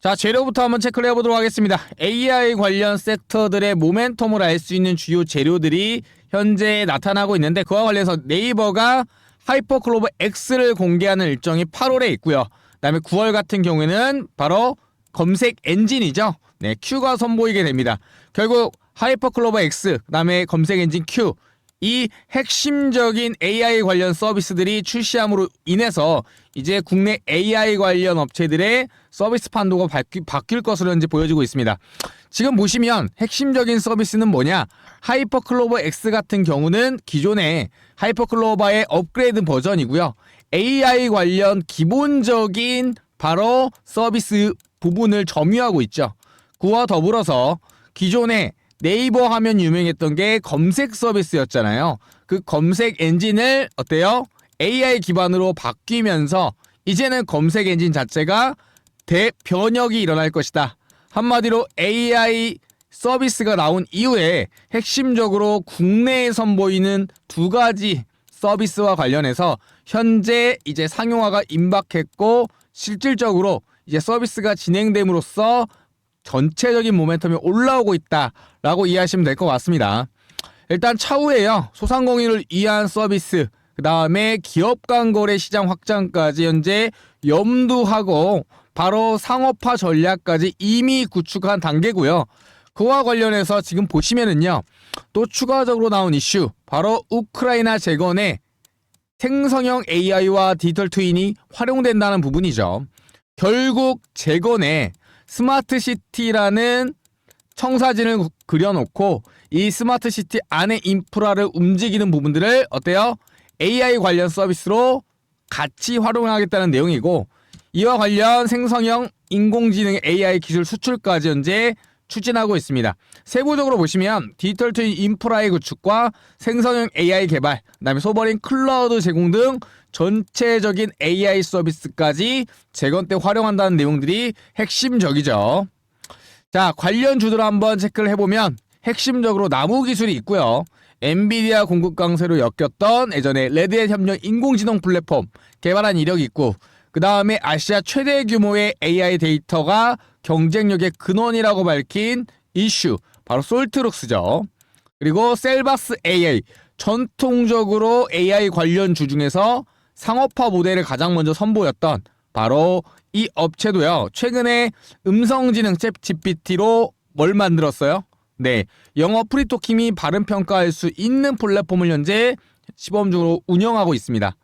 자, 재료부터 한번 체크를 해보도록 하겠습니다. AI 관련 섹터들의 모멘텀을 알 수 있는 주요 재료들이 현재 나타나고 있는데 그와 관련해서 네이버가 하이퍼클로버 X를 공개하는 일정이 8월에 있고요. 그다음에 9월 같은 경우에는 바로 검색 엔진이죠. 네, Q가 선보이게 됩니다. 결국 하이퍼클로버 X, 그다음에 검색 엔진 Q 이 핵심적인 AI 관련 서비스들이 출시함으로 인해서 이제 국내 AI 관련 업체들의 서비스 판도가 바뀌, 바뀔 것으로 현재 보여지고 있습니다. 지금 보시면 핵심적인 서비스는 뭐냐? 하이퍼클로버 X 같은 경우는 기존의 하이퍼클로버의 업그레이드 버전이고요. AI 관련 기본적인 바로 서비스 부분을 점유하고 있죠. 그와 더불어서 기존에 네이버 하면 유명했던 게 검색 서비스였잖아요. 그 검색 엔진을 어때요? AI 기반으로 바뀌면서 이제는 검색 엔진 자체가 대변혁이 일어날 것이다. 한마디로 AI 서비스가 나온 이후에 핵심적으로 국내에 선보이는 두 가지 서비스와 관련해서 현재 이제 상용화가 임박했고 실질적으로 이제 서비스가 진행됨으로써 전체적인 모멘텀이 올라오고 있다라고 이해하시면 될 것 같습니다. 일단 차후에요. 소상공인을 위한 서비스, 그 다음에 기업 간 거래 시장 확장까지 현재 염두하고 바로 상업화 전략까지 이미 구축한 단계고요. 그와 관련해서 지금 보시면은요. 또 추가적으로 나온 이슈, 바로 우크라이나 재건에 생성형 AI와 디지털 트윈이 활용된다는 부분이죠. 결국 재건에 스마트 시티라는 청사진을 구- 그려놓고 이 스마트 시티 안에 인프라를 움직이는 부분들을 어때요? AI 관련 서비스로 같이 활용하겠다는 내용이고 이와 관련 생성형 인공지능 AI 기술 수출까지 현재 추진하고 있습니다. 세부적으로 보시면 디지털 트윈 인프라의 구축과 생성형 AI 개발, 그다음에 소버린 클라우드 제공 등 전체적인 AI 서비스까지 재건 때 활용한다는 내용들이 핵심적이죠. 자, 관련 주들 한번 체크를 해보면 핵심적으로 나무 기술이 있고요. 엔비디아 공급 강세로 엮였던 예전에 레드햇 협력 인공지능 플랫폼 개발한 이력이 있고 그 다음에 아시아 최대 규모의 AI 데이터가 경쟁력의 근원이라고 밝힌 이슈 바로 솔트룩스죠. 그리고 셀바스 AI 전통적으로 AI 관련 주 중에서 상업화 모델을 가장 먼저 선보였던 바로 이 업체도요. 최근에 음성지능 챗 GPT로 뭘 만들었어요? 네, 영어 프리토킴이 발음 평가할 수 있는 플랫폼을 현재 시범 중으로 운영하고 있습니다.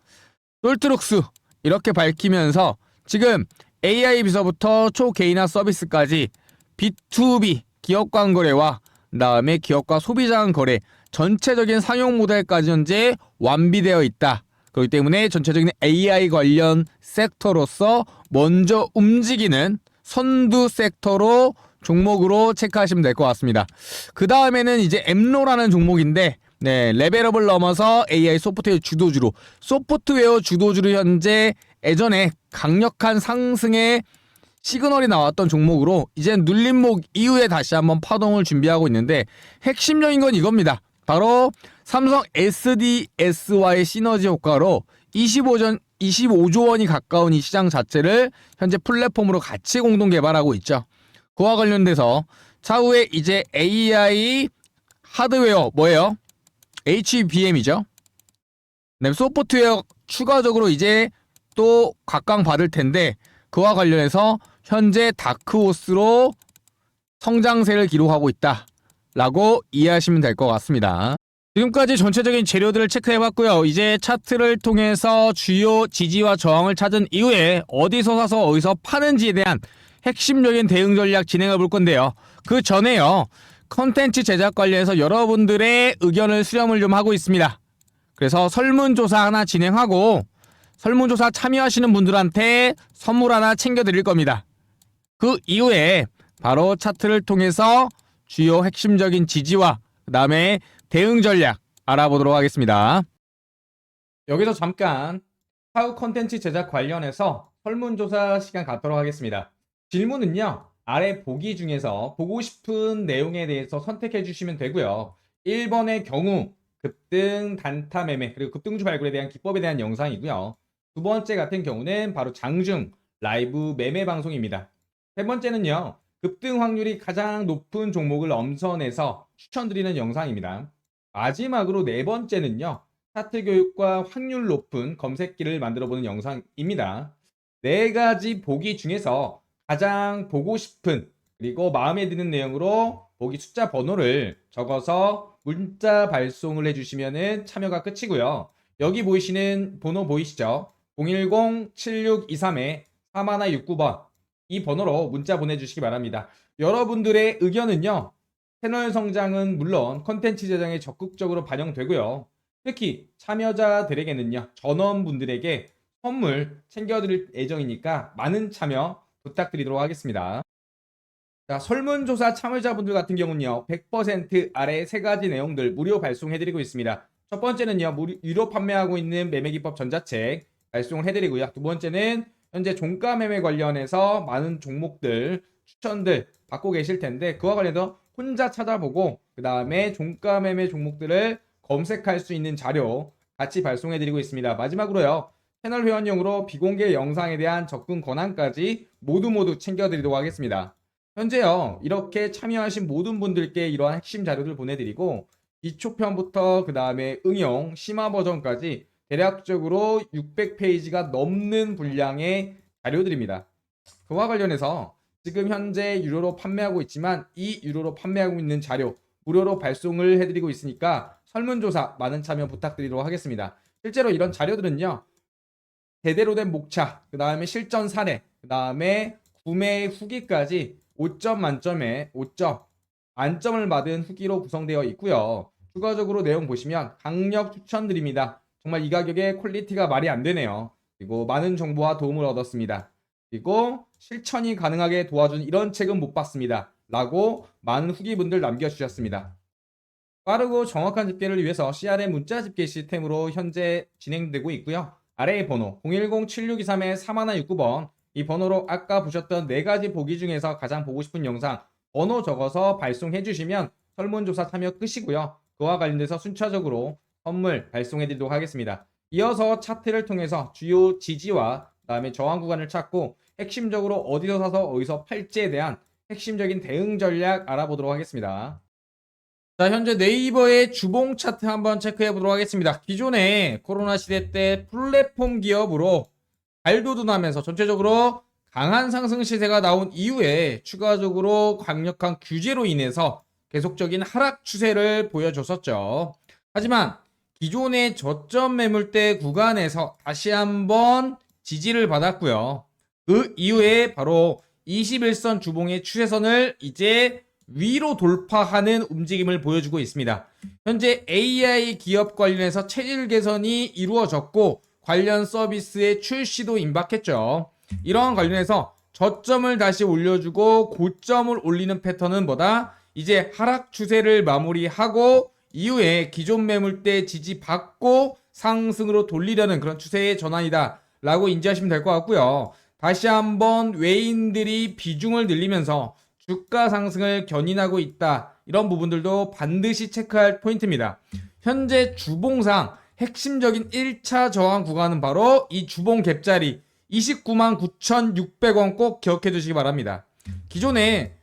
솔트룩스 이렇게 밝히면서 지금 AI 비서부터 초개인화 서비스까지 B2B 기업 간 거래와 그다음에 기업과 소비자 간 거래 전체적인 상용 모델까지 현재 완비되어 있다. 그렇기 때문에 전체적인 AI 관련 섹터로서 먼저 움직이는 선두 섹터로 종목으로 체크하시면 될 것 같습니다. 그 다음에는 이제 엠로라는 종목인데 네, 레벨업을 넘어서 AI 소프트웨어 주도주로 소프트웨어 주도주로 현재 예전에 강력한 상승의 시그널이 나왔던 종목으로 이제 눌림목 이후에 다시 한번 파동을 준비하고 있는데 핵심적인 건 이겁니다. 바로 삼성 SDS와의 시너지 효과로 25전 25조 원이 가까운 이 시장 자체를 현재 플랫폼으로 같이 공동 개발하고 있죠. 그와 관련돼서 차후에 이제 AI 하드웨어 뭐예요? HBM이죠. 네, 소프트웨어 추가적으로 이제 또 각광 받을 텐데 그와 관련해서 현재 다크호스로 성장세를 기록하고 있다 라고 이해하시면 될 것 같습니다. 지금까지 전체적인 재료들을 체크해봤고요. 이제 차트를 통해서 주요 지지와 저항을 찾은 이후에 어디서 사서 어디서 파는지에 대한 핵심적인 대응 전략 진행해 볼 건데요. 그 전에요. 컨텐츠 제작 관련해서 여러분들의 의견을 수렴을 좀 하고 있습니다. 그래서 설문조사 하나 진행하고 설문조사 참여하시는 분들한테 선물 하나 챙겨드릴 겁니다. 그 이후에 바로 차트를 통해서 주요 핵심적인 지지와 그 다음에 대응 전략 알아보도록 하겠습니다. 여기서 잠깐 사후 컨텐츠 제작 관련해서 설문조사 시간 갖도록 하겠습니다. 질문은요, 아래 보기 중에서 보고 싶은 내용에 대해서 선택해 주시면 되고요. 1번의 경우, 급등, 단타 매매, 그리고 급등주 발굴에 대한 기법에 대한 영상이고요. 두 번째 같은 경우는 바로 장중 라이브 매매 방송입니다. 세 번째는요. 급등 확률이 가장 높은 종목을 엄선해서 추천드리는 영상입니다. 마지막으로 네 번째는요. 차트 교육과 확률 높은 검색기를 만들어 보는 영상입니다. 네 가지 보기 중에서 가장 보고 싶은 그리고 마음에 드는 내용으로 보기 숫자 번호를 적어서 문자 발송을 해주시면 참여가 끝이고요. 여기 보이시는 번호 보이시죠? 010-7623-4169번 이 번호로 문자 보내주시기 바랍니다. 여러분들의 의견은요. 채널 성장은 물론 컨텐츠 제작에 적극적으로 반영되고요. 특히 참여자들에게는요. 전원분들에게 선물 챙겨드릴 예정이니까 많은 참여 부탁드리도록 하겠습니다. 자, 설문조사 참여자분들 같은 경우는요, 100% 아래 세 가지 내용들 무료 발송해드리고 있습니다. 첫 번째는요, 무료, 유료 판매하고 있는 매매기법 전자책 발송을 해드리고요. 두 번째는 현재 종가 매매 관련해서 많은 종목들, 추천들 받고 계실 텐데, 그와 관련해서 혼자 찾아보고, 그 다음에 종가 매매 종목들을 검색할 수 있는 자료 같이 발송해드리고 있습니다. 마지막으로요, 채널 회원용으로 비공개 영상에 대한 접근 권한까지 모두 모두 챙겨드리도록 하겠습니다. 현재요, 이렇게 참여하신 모든 분들께 이러한 핵심 자료들 보내드리고, 기초편부터 그 다음에 응용, 심화 버전까지 대략적으로 600페이지가 넘는 분량의 자료들입니다. 그와 관련해서 지금 현재 유료로 판매하고 있지만 이 유료로 판매하고 있는 자료 무료로 발송을 해드리고 있으니까 설문조사 많은 참여 부탁드리도록 하겠습니다. 실제로 이런 자료들은요, 제대로 된 목차, 그 다음에 실전 사례, 그 다음에 구매 후기까지 5점 만점에 5점 만점을 받은 후기로 구성되어 있고요. 추가적으로 내용 보시면 강력 추천드립니다. 정말 이 가격에 퀄리티가 말이 안 되네요. 그리고 많은 정보와 도움을 얻었습니다. 그리고 실천이 가능하게 도와준 이런 책은 못 봤습니다. 라고 많은 후기분들 남겨주셨습니다. 빠르고 정확한 집계를 위해서 CRM 문자 집계 시스템으로 현재 진행되고 있고요. 아래의 번호 010-7623-4169번 이 번호로 아까 보셨던 네 가지 보기 중에서 가장 보고 싶은 영상 번호 적어서 발송해 주시면 설문조사 참여 끝이고요. 그와 관련돼서 순차적으로 선물 발송해 드리도록 하겠습니다. 이어서 차트를 통해서 주요 지지와 그다음에 저항 구간을 찾고 핵심적으로 어디서 사서 어디서 팔지에 대한 핵심적인 대응 전략 알아보도록 하겠습니다. 자, 현재 네이버의 주봉 차트 한번 체크해 보도록 하겠습니다. 기존에 코로나 시대 때 플랫폼 기업으로 발돋움하면서 전체적으로 강한 상승 시세가 나온 이후에 추가적으로 강력한 규제로 인해서 계속적인 하락 추세를 보여줬었죠. 하지만 기존의 저점 매물대 구간에서 다시 한번 지지를 받았고요. 그 이후에 바로 21선 주봉의 추세선을 이제 위로 돌파하는 움직임을 보여주고 있습니다. 현재 AI 기업 관련해서 체질 개선이 이루어졌고 관련 서비스의 출시도 임박했죠. 이러한 관련해서 저점을 다시 올려주고 고점을 올리는 패턴은 뭐다? 이제 하락 추세를 마무리하고 이후에 기존 매물대 지지받고 상승으로 돌리려는 그런 추세의 전환이다 라고 인지하시면 될 것 같고요. 다시 한번 외인들이 비중을 늘리면서 주가 상승을 견인하고 있다. 이런 부분들도 반드시 체크할 포인트입니다. 현재 주봉상 핵심적인 1차 저항 구간은 바로 이 주봉 갭자리 29만 9,600원 꼭 기억해 두시기 바랍니다. 기존에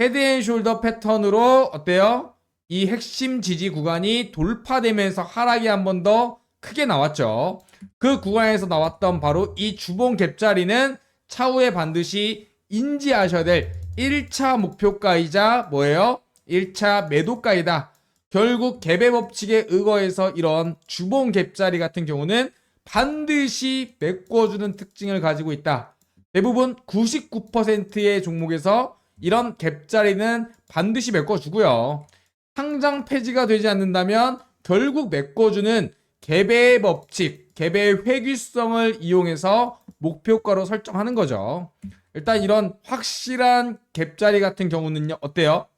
헤드앤숄더 패턴으로 어때요? 이 핵심 지지 구간이 돌파되면서 하락이 한 번 더 크게 나왔죠. 그 구간에서 나왔던 바로 이 주봉 갭자리는 차후에 반드시 인지하셔야 될 1차 목표가이자 뭐예요? 1차 매도가이다. 결국 갭의 법칙에 의거해서 이런 주봉 갭자리 같은 경우는 반드시 메꿔주는 특징을 가지고 있다. 대부분 99%의 종목에서 이런 갭자리는 반드시 메꿔주고요. 상장 폐지가 되지 않는다면 결국 메꿔주는 갭의 법칙, 갭의 회귀성을 이용해서 목표가로 설정하는 거죠. 일단 이런 확실한 갭자리 같은 경우는요, 어때요?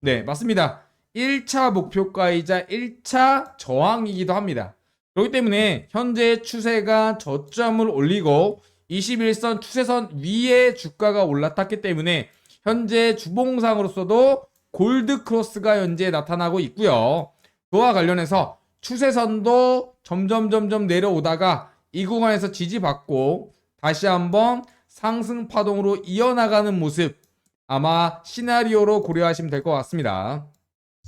네, 맞습니다. 1차 목표가이자 1차 저항이기도 합니다. 그렇기 때문에 현재 추세가 저점을 올리고 21선 추세선 위에 주가가 올라탔기 때문에 현재 주봉상으로서도 골드 크로스가 현재 나타나고 있고요. 그와 관련해서 추세선도 점점 점점 내려오다가 이 구간에서 지지받고 다시 한번 상승 파동으로 이어나가는 모습 아마 시나리오로 고려하시면 될 것 같습니다.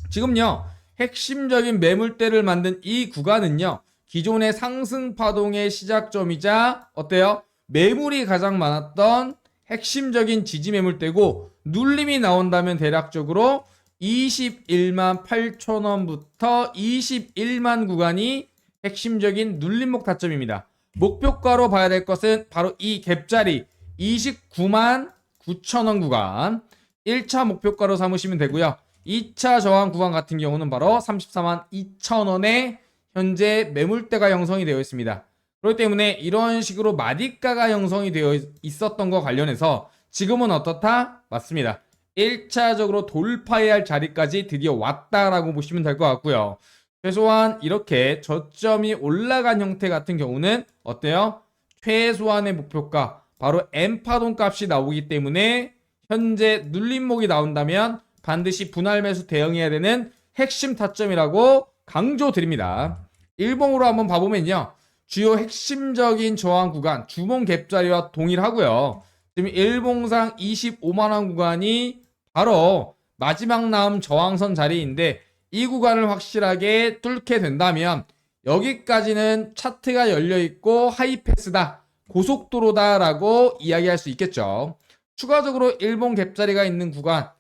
지금요 핵심적인 매물대를 만든 이 구간은요 기존의 상승 파동의 시작점이자 어때요? 매물이 가장 많았던 핵심적인 지지 매물대고 눌림이 나온다면 대략적으로 21만 8천 원부터 21만 구간이 핵심적인 눌림목 타점입니다. 목표가로 봐야 될 것은 바로 이 갭자리 29만 9천 원 구간 1차 목표가로 삼으시면 되고요. 2차 저항 구간 같은 경우는 바로 34만 2천 원에 현재 매물대가 형성이 되어 있습니다. 그렇기 때문에 이런 식으로 마디가가 형성이 되어 있었던 것 관련해서 지금은 어떻다? 맞습니다. 1차적으로 돌파해야 할 자리까지 드디어 왔다라고 보시면 될 것 같고요. 최소한 이렇게 저점이 올라간 형태 같은 경우는 어때요? 최소한의 목표가 바로 M파동 값이 나오기 때문에 현재 눌림목이 나온다면 반드시 분할 매수 대응해야 되는 핵심 타점이라고 강조드립니다. 일봉으로 한번 봐보면요. 주요 핵심적인 저항 구간 주봉 갭자리와 동일하고요. 지금 일봉상 25만원 구간이 바로 마지막 남은 저항선 자리인데 이 구간을 확실하게 뚫게 된다면 여기까지는 차트가 열려 있고 하이패스다 고속도로다라고 이야기할 수 있겠죠. 추가적으로 일본 갭자리가 있는 구간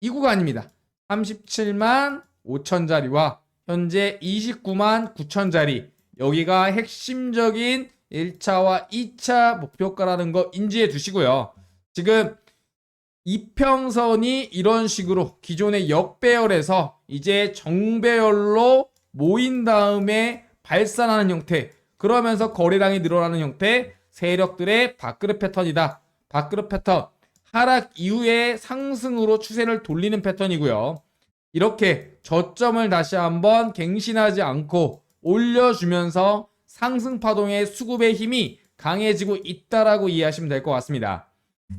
이 구간입니다. 37만 5천 자리와 현재 29만 9천 자리 여기가 핵심적인 1차와 2차 목표가라는 거 인지해 두시고요. 지금 이평선이 이런 식으로 기존의 역배열에서 이제 정배열로 모인 다음에 발산하는 형태 그러면서 거래량이 늘어나는 형태 세력들의 밥그릇 패턴이다. 밥그릇 패턴 하락 이후에 상승으로 추세를 돌리는 패턴이고요. 이렇게 저점을 다시 한번 갱신하지 않고 올려주면서 상승 파동의 수급의 힘이 강해지고 있다라고 이해하시면 될 것 같습니다.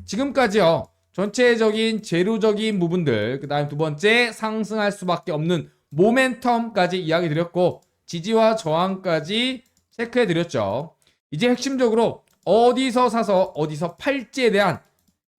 지금까지요. 전체적인 재료적인 부분들, 그 다음 두 번째 상승할 수밖에 없는 모멘텀까지 이야기 드렸고 지지와 저항까지 체크해 드렸죠. 이제 핵심적으로 어디서 사서 어디서 팔지에 대한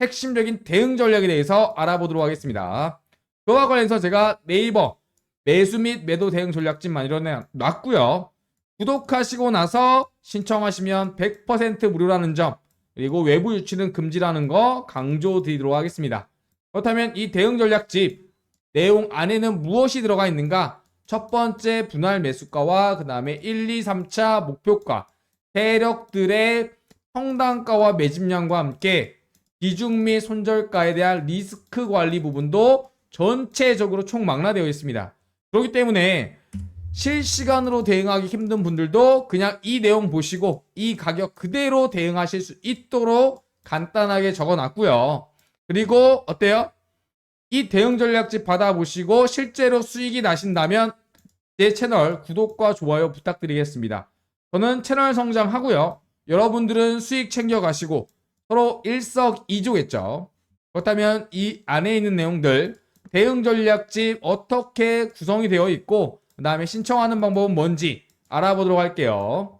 핵심적인 대응 전략에 대해서 알아보도록 하겠습니다. 그와 관련해서 제가 네이버 매수 및 매도 대응 전략집 만들어 놨고요. 구독하시고 나서 신청하시면 100% 무료라는 점 그리고 외부 유치는 금지라는 거 강조드리도록 하겠습니다. 그렇다면 이 대응 전략집 내용 안에는 무엇이 들어가 있는가? 첫 번째 분할 매수가와 그 다음에 1, 2, 3차 목표가 세력들의 평단가와 매집량과 함께 비중 및 손절가에 대한 리스크 관리 부분도 전체적으로 총망라되어 있습니다. 그렇기 때문에 실시간으로 대응하기 힘든 분들도 그냥 이 내용 보시고 이 가격 그대로 대응하실 수 있도록 간단하게 적어 놨고요. 그리고 어때요? 이 대응 전략집 받아보시고 실제로 수익이 나신다면 제 채널 구독과 좋아요 부탁드리겠습니다. 저는 채널 성장하고요. 여러분들은 수익 챙겨가시고 서로 일석이조겠죠. 그렇다면 이 안에 있는 내용들 대응 전략집 어떻게 구성이 되어 있고 그 다음에 신청하는 방법은 뭔지 알아보도록 할게요.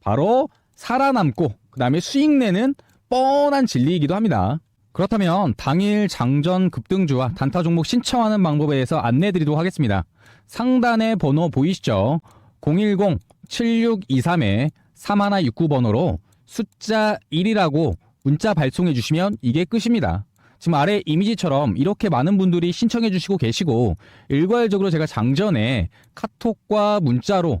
바로 살아남고 그다음에 수익 내는 뻔한 진리이기도 합니다. 그렇다면 당일 장전 급등주와 단타 종목 신청하는 방법에 대해서 안내드리도록 하겠습니다. 상단에 번호 보이시죠? 010-7623에 3169번호로 숫자 1이라고 문자 발송해 주시면 이게 끝입니다. 지금 아래 이미지처럼 이렇게 많은 분들이 신청해 주시고 계시고 일괄적으로 제가 장전에 카톡과 문자로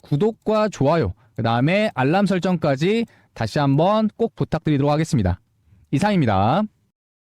구독과 좋아요, 그 다음에 알람 설정까지 다시 한번 꼭 부탁드리도록 하겠습니다. 이상입니다.